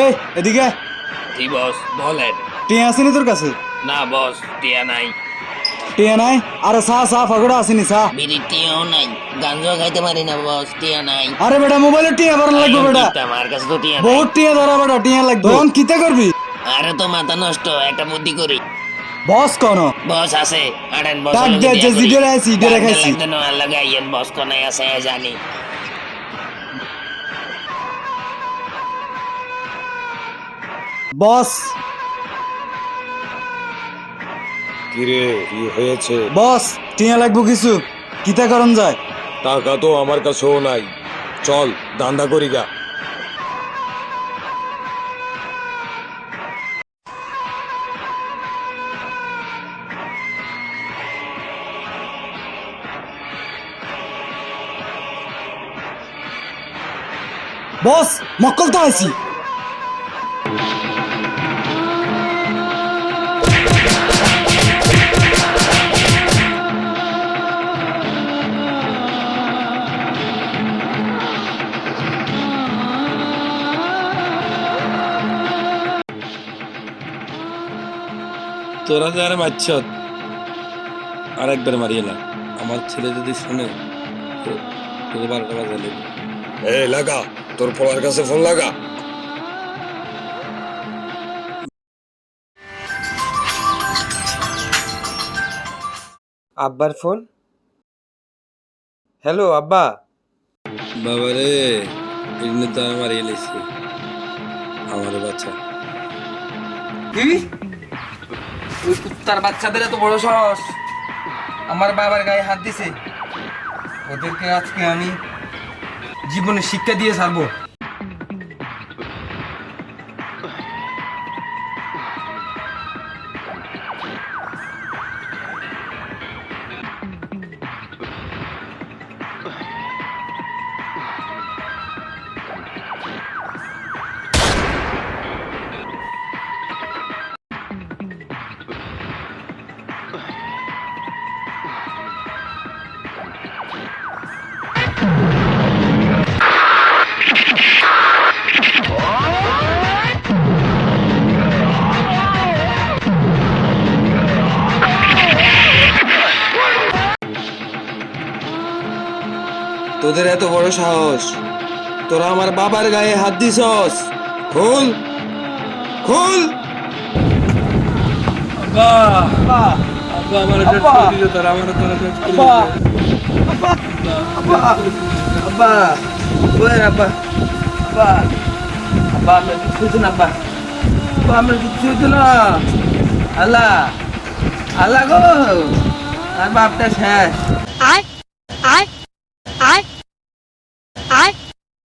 এই এদিকে জি বস বলেন। টিয়া আসেনি তোর কাছে? না বস টিয়া নাই। টিয়া নাই? আরে চা চা ফাগড়া আসেনি চা বিড়ি টিয়াও নাই। গাঞ্জা খাইতে পারি না বস টিয়া নাই। আরে বেটা মোবাইলে টিয়া ভরা লাগবে বেটা। আমার কাছে তো টিয়া বহুত টিয়া ধরা বেটা টিয়া লাগবে। তখন কিতে করবি? আরে তো মাথা নষ্ট একটা বুদ্ধি করি। বস কোন। বস আছে আড়েন বস ডাক দে, যে জিডের আইছি, জিডের খাইছি। লাগতে না লাগে বস কোনে আছে জানি। বস। কিরে কি হয়েছে? বস টিয়া লাগবে কিছু। কিতা যায়? টাকা তো আমার কাছেও নাই। চল করি গা। বস মক্কল তো আইছি। তোরা যে আর মারছ আর একবার মারিয়ে না আমার ছেলে যদি শুনে তো- তোকে বারোটা বাজালে এ লাগা তোর পোলার কাছে ফোন লাগা। আব্বার ফোন? হ্যালো আব্বা। বাবা রে এমনি তো আমি মারিয়ে লেছি। আমার বাচ্চা। কি ওই কুত্তার বাচ্চাদের এত বড় সাহস? আমার বাবার গায়ে হাত দিছে। ওদেরকে আজকে আমি জীবনে শিক্ষা দিয়ে ছাড়বো। তোদের এত বড় সাহস? তোরা আমার বাবার গায়ে হাত দিছস। খুল। খুল। আমার কিছু হইতো না আল্লাহ। আল্লাহ গো। আর বাপটা শেষ। I I